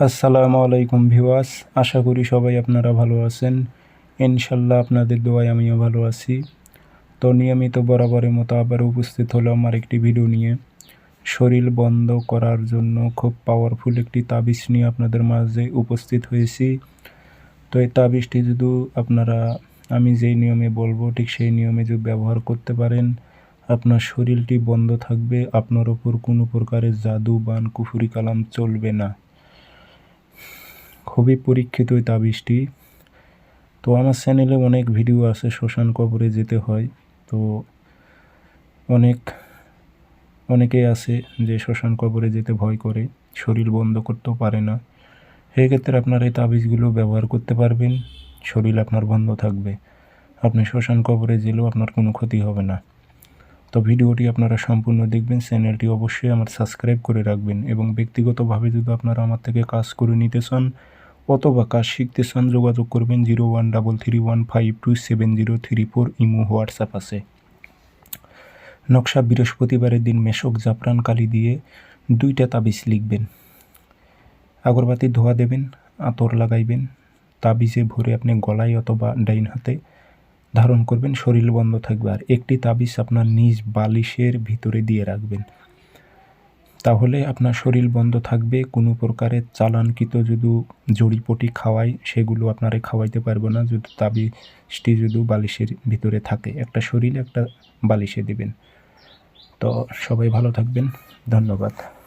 আসসালামু আলাইকুম ভিওয়াস আশা করি সবাই আপনারা ভালো আছেন। ইনশাল্লাহ আপনাদের দোয়ায় আমিও ভালো আছি। তো নিয়মিত বরাবরের মতো আবার উপস্থিত হলো আমার একটি ভিডিও নিয়ে। শরীর বন্ধ করার জন্য খুব পাওয়ারফুল একটি তাবিজ নিয়ে আপনাদের মাঝে উপস্থিত হয়েছি। তো এই তাবিজটি যদি আপনারা, আমি যেই নিয়মে বলব, ঠিক সেই নিয়মে যদি ব্যবহার করতে পারেন, আপনার শরীরটি বন্ধ থাকবে, আপনার ওপর কোনো প্রকারের জাদু বান কুফুরি কালাম চলবে না। খুবই পরীক্ষিত ওই তাবিজটি। তো আমার চ্যানেলে অনেক ভিডিও আছে শ্মশান কবরে যেতে হয়। তো অনেক অনেকেই আছে যে শ্মশান কবরে যেতে ভয় করে, শরীর বন্ধ করতেও পারে না। সেক্ষেত্রে আপনার এই তাবিজগুলো ব্যবহার করতে পারবেন, শরীর আপনার বন্ধ থাকবে। আপনি শ্মশান কবরে গেলেও আপনার কোনো ক্ষতি হবে না। তো ভিডিওটি আপনারা সম্পূর্ণ দেখবেন, চ্যানেলটি অবশ্যই আমার সাবস্ক্রাইব করে রাখবেন এবং ব্যক্তিগতভাবে যদি আপনারা আমার থেকে কাজ করে নিতে চান অথবা কাজ শিখতে চান, যোগাযোগ করবেন zero one double three one five two seven zero three four imo WhatsApp আছে। নকশা বৃহস্পতিবারের দিন মেশক জাফরান কালি দিয়ে দুইটা তাবিজ লিখবেন। আগরবাতি ধোয়া দেবেন, আতর লাগাইবেন, তাবিজে ভরে আপনি গলায় অথবা ডাইন হাতে ধারণ করবেন, শরীর বন্ধ থাকবে। আর একটি তাবিজ আপনার নিজ বালিশের ভিতরে দিয়ে রাখবেন। তাহলে আপনার শরীর বন্ধ থাকবে। কোনো প্রকারের চালানকৃত যদি জড়িপটি খাওয়াই সেগুলো আপনারে খাওয়াইতে পারব না। যদি তাবিজটি যদি বালিশের ভিতরে থাকে, একটা শরীর, একটা বালিশে দিবেন। তো সবাই ভালো থাকবেন। ধন্যবাদ।